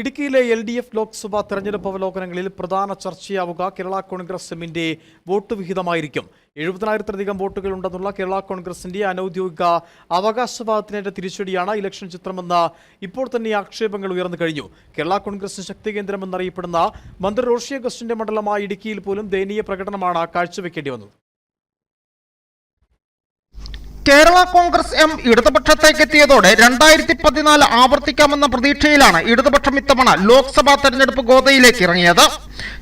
ഇടുക്കിയിലെ L D F Lok Sabha തെരഞ്ഞെടുപ്പ് അവലോകനങ്ങളിൽ പ്രധാന ചർച്ചയാവുക കേരള കോൺഗ്രസ് എമ്മിന്റെ വോട്ട് വിഹിതമായിരിക്കും. എഴുപതിനായിരത്തിലധികം വോട്ടുകൾ ഉണ്ടെന്നുള്ള കേരള കോൺഗ്രസിന്റെ അനൌദ്യോഗിക അവകാശവാദത്തിനേറ്റ തിരിച്ചടിയാണ് ഇലക്ഷൻ ചിത്രമെന്ന് ഇപ്പോൾ തന്നെ ആക്ഷേപങ്ങൾ ഉയർന്നു കഴിഞ്ഞു. കേരള കോൺഗ്രസ് ശക്തി കേന്ദ്രമെന്നറിയപ്പെടുന്ന മന്ത്രി റോഷി അഗസ്റ്റിന്റെ മണ്ഡലമായ ഇടുക്കിയിൽ പോലും ദയനീയ പ്രകടനമാണ് കാഴ്ചവെക്കേണ്ടി വന്നത്. കേരള കോൺഗ്രസ് എം ഇടതുപക്ഷത്തേക്ക് എത്തിയതോടെ രണ്ടായിരത്തി പതിനാല് ആവർത്തിക്കാമെന്ന പ്രതീക്ഷയിലാണ് ഇടതുപക്ഷം ഇത്തവണ ലോക്സഭാ തെരഞ്ഞെടുപ്പ് ഗോതയിലേക്ക് ഇറങ്ങിയത്.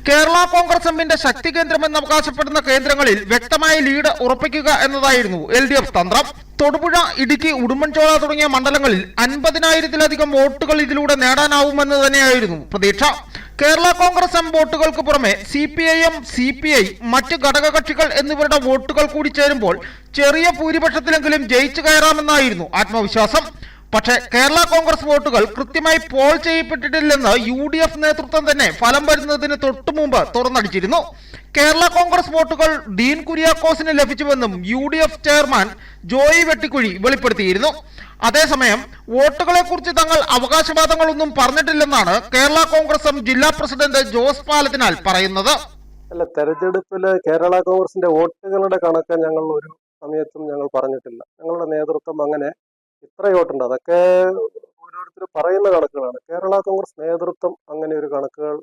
കേരള കോൺഗ്രസ് എമ്മിന്റെ ശക്തി കേന്ദ്രമെന്ന് അവകാശപ്പെടുന്ന കേന്ദ്രങ്ങളിൽ വ്യക്തമായ ലീഡ് ഉറപ്പിക്കുക എന്നതായിരുന്നു എൽ ഡി എഫ് തന്ത്രം. തൊടുപുഴ ഇടുക്കി ഉടുമ്പൻചോള തുടങ്ങിയ മണ്ഡലങ്ങളിൽ അൻപതിനായിരത്തിലധികം വോട്ടുകൾ ഇതിലൂടെ നേടാനാവുമെന്ന് തന്നെയായിരുന്നു പ്രതീക്ഷ. കേരള കോൺഗ്രസ് എം വോട്ടുകൾക്ക് പുറമെ C P I M C P I മറ്റ് ഘടകകക്ഷികൾ എന്നിവരുടെ വോട്ടുകൾ കൂടി ചേരുമ്പോൾ ചെറിയ ഭൂരിപക്ഷത്തിലെങ്കിലും ജയിച്ചു കയറാമെന്നായിരുന്നു ആത്മവിശ്വാസം. പക്ഷേ കേരള കോൺഗ്രസ് വോട്ടുകൾ കൃത്യമായി പോൾ ചെയ്യപ്പെട്ടിട്ടില്ലെന്ന് യു ഡി എഫ് നേതൃത്വം തന്നെ ഫലം വരുന്നതിന് തൊട്ടു മുമ്പ് തുറന്നടിച്ചിരുന്നു. കേരള കോൺഗ്രസ് വോട്ടുകൾ ഡീൻ കുര്യാക്കോസിന് ലഭിച്ചുവെന്നും U D F chairman Joy Vettikuzhy വെളിപ്പെടുത്തിയിരുന്നു. അതേസമയം വോട്ടുകളെ കുറിച്ച് തങ്ങൾ അവകാശവാദങ്ങളൊന്നും പറഞ്ഞിട്ടില്ലെന്നാണ് കേരള കോൺഗ്രസും ജില്ലാ പ്രസിഡന്റ് ജോസ് പാലത്തിനാൽ പറയുന്നത്. അല്ല തെരഞ്ഞെടുപ്പിൽ കേരള കോൺഗ്രസിന്റെ വോട്ടുകളുടെ കണക്ക് ഞങ്ങൾ ഒരു സമയത്തും ഞങ്ങൾ പറഞ്ഞിട്ടില്ല. ഞങ്ങളുടെ നേതൃത്വം അങ്ങനെ ഇത്ര വോട്ടുണ്ട്. അതൊക്കെ ഓരോരുത്തർ പറയുന്ന കണക്കുകളാണ്. കേരള കോൺഗ്രസ് നേതൃത്വം അങ്ങനെ ഒരു കണക്കുകൾ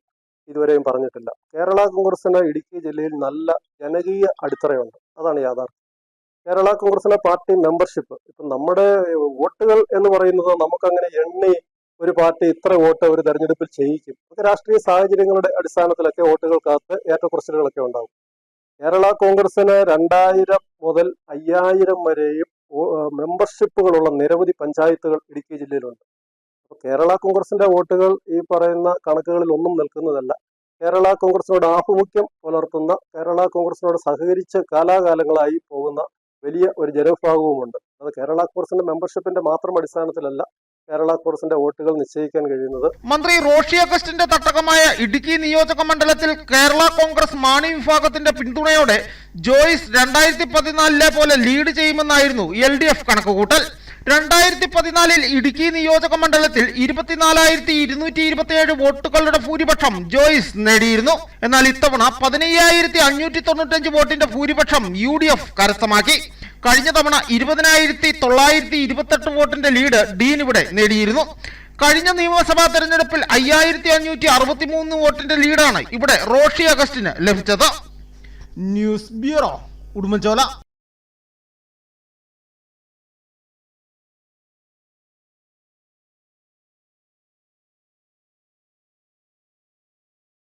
ഇതുവരെയും പറഞ്ഞിട്ടില്ല. കേരള കോൺഗ്രസിന് ഇടുക്കി ജില്ലയിൽ നല്ല ജനകീയ അടിത്തറയുണ്ട്. അതാണ് യാഥാർത്ഥ്യം. കേരള കോൺഗ്രസിന്റെ പാർട്ടി മെമ്പർഷിപ്പ് ഇപ്പം നമ്മുടെ വോട്ടുകൾ എന്ന് പറയുന്നത് നമുക്കങ്ങനെ എണ്ണി ഒരു പാർട്ടി ഇത്ര വോട്ട് ഒരു തെരഞ്ഞെടുപ്പിൽ ചെയ്യിക്കും. ഒക്കെ രാഷ്ട്രീയ സാഹചര്യങ്ങളുടെ അടിസ്ഥാനത്തിലൊക്കെ വോട്ടുകൾക്കകത്ത് ഏറ്റക്കുറച്ചിലുകളൊക്കെ ഉണ്ടാകും. കേരള കോൺഗ്രസിന് രണ്ടായിരം മുതൽ അയ്യായിരം വരെയും മെമ്പർഷിപ്പുകളുള്ള നിരവധി പഞ്ചായത്തുകൾ ഇടുക്കി ജില്ലയിലുണ്ട്. അപ്പോൾ കേരള കോൺഗ്രസിന്റെ വോട്ടുകൾ ഈ പറയുന്ന കണക്കുകളിൽ ഒന്നും നിൽക്കുന്നതല്ല. കേരള കോൺഗ്രസിനോട് ആഭിമുഖ്യം പുലർത്തുന്ന കേരള കോൺഗ്രസിനോട് സഹകരിച്ച് കാലാകാലങ്ങളായി പോകുന്ന വലിയ ഒരു ജനവിഭാഗവുമുണ്ട്. അത് കേരള കോൺഗ്രസിന്റെ മെമ്പർഷിപ്പിന്റെ മാത്രം അടിസ്ഥാനത്തിലല്ല കേരള കോൺഗ്രസിന്റെ വോട്ടുകൾ നിശ്ചയിക്കാൻ കഴിയുന്നത് മന്ത്രി റോഷി അഗസ്റ്റിന്റെ തട്ടകമായ ഇടുക്കി നിയോജക മണ്ഡലത്തിൽ കേരള കോൺഗ്രസ് മാണി വിഭാഗത്തിന്റെ പിന്തുണയോടെ ജോയിസ് രണ്ടായിരത്തി പതിനാലിലെ പോലെ ലീഡ് ചെയ്യുമെന്നായിരുന്നു എൽ ഡി എഫ് കണക്കുകൂട്ടൽ. രണ്ടായിരത്തി പതിനാലിൽ ഇടുക്കി നിയോജക മണ്ഡലത്തിൽ ഇരുപത്തിനാലായിരത്തി ഇരുന്നൂറ്റി ഇരുപത്തിയേഴ് വോട്ടുകളുടെ ഭൂരിപക്ഷം ജോയിസ് നേടിയിരുന്നു. എന്നാൽ ഇത്തവണ പതിനയ്യായിരത്തി അഞ്ഞൂറ്റി തൊണ്ണൂറ്റഞ്ച് വോട്ടിന്റെ ഭൂരിപക്ഷം യു ഡി എഫ് കരസ്ഥമാക്കി. കഴിഞ്ഞ തവണ ഇരുപതിനായിരത്തി തൊള്ളായിരത്തി ഇരുപത്തെട്ട് വോട്ടിന്റെ ലീഡ് ഡീൻ ഇവിടെ നേടിയിരുന്നു. കഴിഞ്ഞ നിയമസഭാ തെരഞ്ഞെടുപ്പിൽ അയ്യായിരത്തി അഞ്ഞൂറ്റി അറുപത്തി മൂന്ന് വോട്ടിന്റെ ലീഡാണ് ഇവിടെ റോഷി അഗസ്റ്റിന് ലഭിച്ചത്. News bureau Udumbanchola.